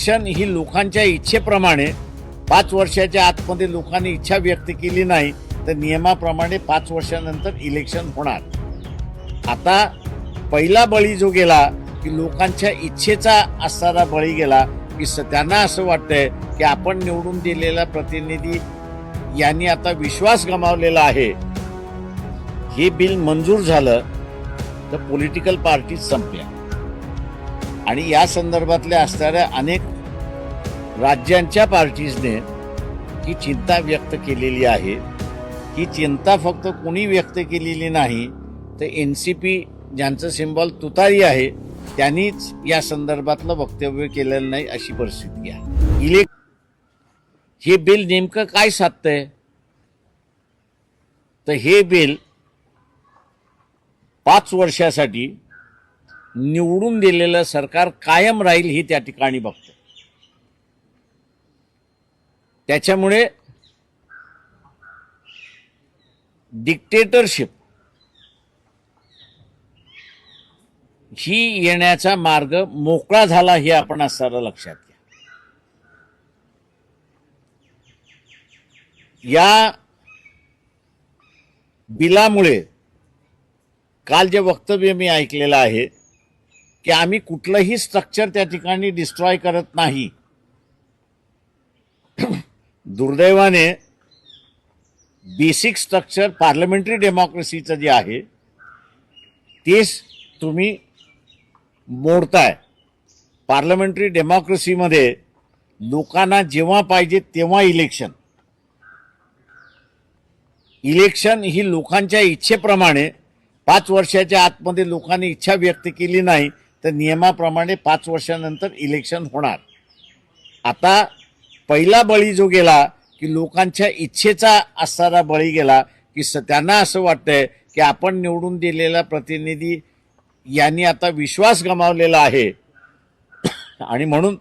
Election ही लोकांच्या इच्छेप्रमाणे पाच वर्षाच्या आतमध्ये लोकांनी इच्छा व्यक्त केली नाही तर नियमाप्रमाणे पाच वर्षानंतर इलेक्शन होणार. आता पहिला बळी जो गेला की लोकांच्या इच्छेचा असणारा बळी गेला की स- त्यांना असं वाटतंय की आपण निवडून दिलेला प्रतिनिधी यांनी आता विश्वास गमावलेला आहे. हे बिल मंजूर झालं तर पॉलिटिकल पार्टी संपल्या. आणि या संदर्भातल्या असणाऱ्या अनेक राज्यांच्या पार्टीजने ही चिंता व्यक्त केलेली आहे ही चिंता फक्त कोणी व्यक्त केलेली नाही तर एन सी पी ज्यांचं सिम्बॉल तुतारी आहे त्यांनीच या संदर्भातलं वक्तव्य केलेलं नाही अशी परिस्थिती आहे. इलेक् हे बिल नेमकं काय साधतंय? तर हे बिल पाच वर्षासाठी निवडून दिलेलं सरकार कायम राहील ही त्या ठिकाणी बघतं त्याच्यामुळे डिक्टेटरशिप ही येण्याचा मार्ग मोकळा झाला हे आपण असताना लक्षात घ्या. या बिलामुळे काल जे वक्तव्य मी ऐकलेलं आहे की आम्ही कुठलंही स्ट्रक्चर त्या ठिकाणी डिस्ट्रॉय करत नाही. दुर्दैवाने बेसिक स्ट्रक्चर पार्लमेंटरी डेमोक्रेसीचं जे आहे तेच तुम्ही मोडताय. पार्लमेंटरी डेमोक्रेसीमध्ये लोकांना जेव्हा पाहिजे तेव्हा इलेक्शन इलेक्शन ही लोकांच्या इच्छेप्रमाणे पाच वर्षाच्या आतमध्ये लोकांनी इच्छा व्यक्त केली नाही तर नियमाप्रमाणे पाच वर्षानंतर इलेक्शन होणार. आता पहिला बळी जो गेला की लोकांच्या इच्छेचा असणारा बळी गेला की स त्यांना असं वाटतंय की आपण निवडून दिलेला प्रतिनिधी यांनी आता विश्वास गमावलेला आहे. आणि म्हणून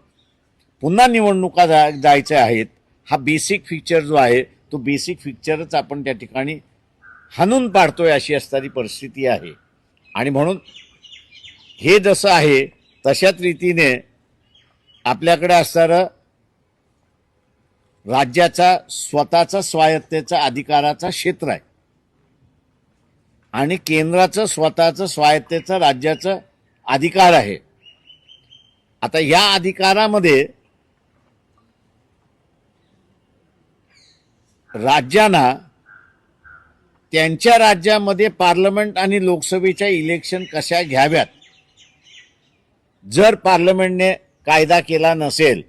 पुन्हा निवडणुका जा जायच्या आहेत. हा बेसिक फीचर जो आहे तो बेसिक फीचरच आपण त्या ठिकाणी हाणून पाडतोय अशी असणारी परिस्थिती आहे. आणि म्हणून हे जसं आहे तशाच रीतीने आपल्याकडे असणारं राज्याचा स्वतःचा स्वायत्तेचा अधिकाराचा क्षेत्र आहे. आणि केंद्राचं स्वतःचं स्वायत्तेचं राज्याचं अधिकार आहे. आता या अधिकारामध्ये राज्यांना त्यांच्या राज्यामध्ये पार्लमेंट आणि लोकसभेच्या इलेक्शन कशा घ्याव्यात? जर पार्लमेंटने कायदा केला नसेल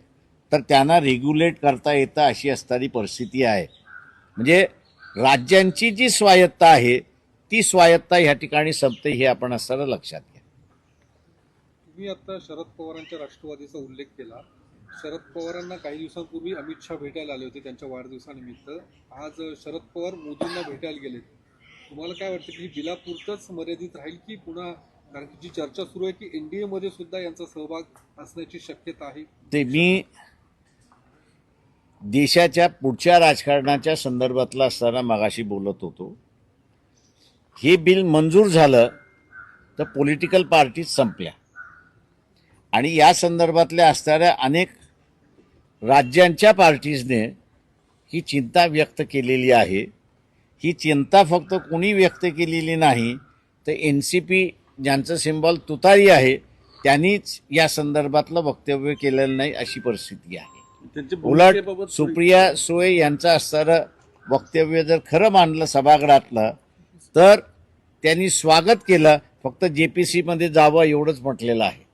तर त्यांना रेग्युलेट करता येतं अशी असणारी परिस्थिती आहे. म्हणजे राज्यांची जी स्वायत्ता आहे ती स्वायत्ता ह्या ठिकाणी संपते हे आपण असताना लक्षात घ्या. तुम्ही आता शरद पवारांच्या राष्ट्रवादीचा उल्लेख केला. शरद पवारांना काही दिवसांपूर्वी अमित शहा भेटायला आले होते त्यांच्या वाढदिवसानिमित्त. आज शरद पवार मोदींना भेटायला गेलेत. तुम्हाला काय वाटतं की बिलापुरतंच मर्यादित राहील की पुन्हा कारण की जी चर्चा सुरू आहे की एनडीए मध्ये सुद्धा यांचा सहभाग असण्याची शक्यता आहे? ते मी देशाच्या पुढच्या राजकारणाच्या संदर्भातला असताना मगाशी बोलत होतो. हे बिल मंजूर झालं तर पॉलिटिकल पार्टीज संपल्या. आणि या संदर्भातल्या असणाऱ्या अनेक राज्यांच्या पार्टीजने ही चिंता व्यक्त केलेली आहे. ही चिंता फक्त कोणी व्यक्त केलेली नाही तर एन सी पी ज्यांचं सिम्बॉल तुतारी आहे त्यांनीच या संदर्भातलं वक्तव्य केलेलं नाही अशी परिस्थिती आहे. उलट सुप्रिया सुळे यांचं असणारं वक्तव्य जर खरं मानलं सभागृहातलं तर त्यांनी स्वागत केलं. फक्त जे पी सीमध्ये जावं एवढंच म्हटलेलं आहे.